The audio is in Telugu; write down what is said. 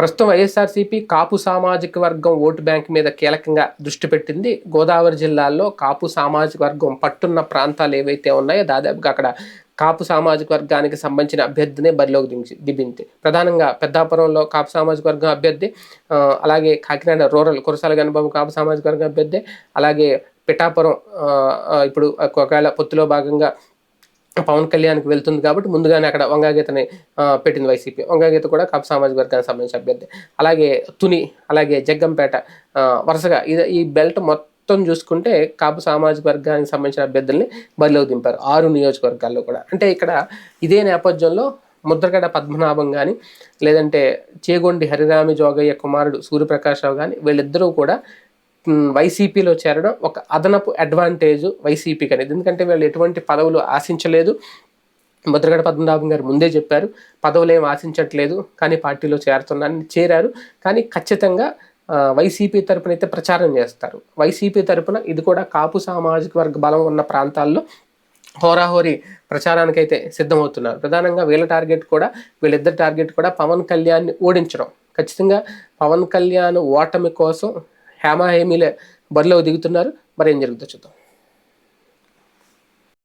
ప్రస్తుతం వైఎస్ఆర్సీపీ కాపు సామాజిక వర్గం ఓటు బ్యాంక్ మీద కీలకంగా దృష్టి పెట్టింది. గోదావరి జిల్లాలో కాపు సామాజిక వర్గం పట్టున్న ప్రాంతాలు ఏవైతే ఉన్నాయో దాదాపుగా అక్కడ కాపు సామాజిక వర్గానికి సంబంధించిన అభ్యర్థినే బరిలోకి దించి దిబింది. ప్రధానంగా పెద్దాపురంలో కాపు సామాజిక వర్గం అభ్యర్థి అలాగే కాకినాడ రూరల్ కురసాల గణబాబు కాపు సామాజిక వర్గం అభ్యర్థి అలాగే పిఠాపురం ఇప్పుడు ఒకవేళ పొత్తులో భాగంగా పవన్ కళ్యాణ్కి వెళ్తుంది కాబట్టి ముందుగానే అక్కడ వంగాగీతని పెట్టింది వైసీపీ. వంగాగీత కూడా కాపు సామాజిక వర్గానికి సంబంధించిన అభ్యర్థి. అలాగే తుని అలాగే జగ్గంపేట వరుసగా ఇది ఈ బెల్ట్ మొత్తం చూసుకుంటే కాపు సామాజిక వర్గానికి సంబంధించిన అభ్యర్థుల్ని బరిలోకి దింపారు ఆరు నియోజకవర్గాల్లో కూడా. అంటే ఇక్కడ ఇదే నేపథ్యంలో ముద్రగడ పద్మనాభం కానీ లేదంటే చేగొండి హరిరామి జోగయ్య కుమారుడు సూర్యప్రకాశ్రావు కానీ వీళ్ళిద్దరూ కూడా వైసీపీలో చేరడం ఒక అదనపు అడ్వాంటేజ్ వైసీపీకి అనేది. ఎందుకంటే వీళ్ళు ఎటువంటి పదవులు ఆశించలేదు. ముద్రగడ పద్మనాభం గారు ముందే చెప్పారు పదవులు ఏం ఆశించట్లేదు కానీ పార్టీలో చేరుతున్నారని చేరారు. కానీ ఖచ్చితంగా వైసీపీ తరపున అయితే ప్రచారం చేస్తారు. వైసీపీ తరపున ఇది కూడా కాపు సామాజిక వర్గ బలం ఉన్న ప్రాంతాల్లో హోరాహోరీ ప్రచారానికైతే సిద్ధమవుతున్నారు. ప్రధానంగా వీళ్ళ టార్గెట్ కూడా వీళ్ళిద్దరి టార్గెట్ కూడా పవన్ కళ్యాణ్ని ఓడించడం. ఖచ్చితంగా పవన్ కళ్యాణ్ ఓటమి కోసం హేమా హేమీలే బరిలో దిగుతున్నారు. మరి ఏం జరుగుతుందో చూద్దాం.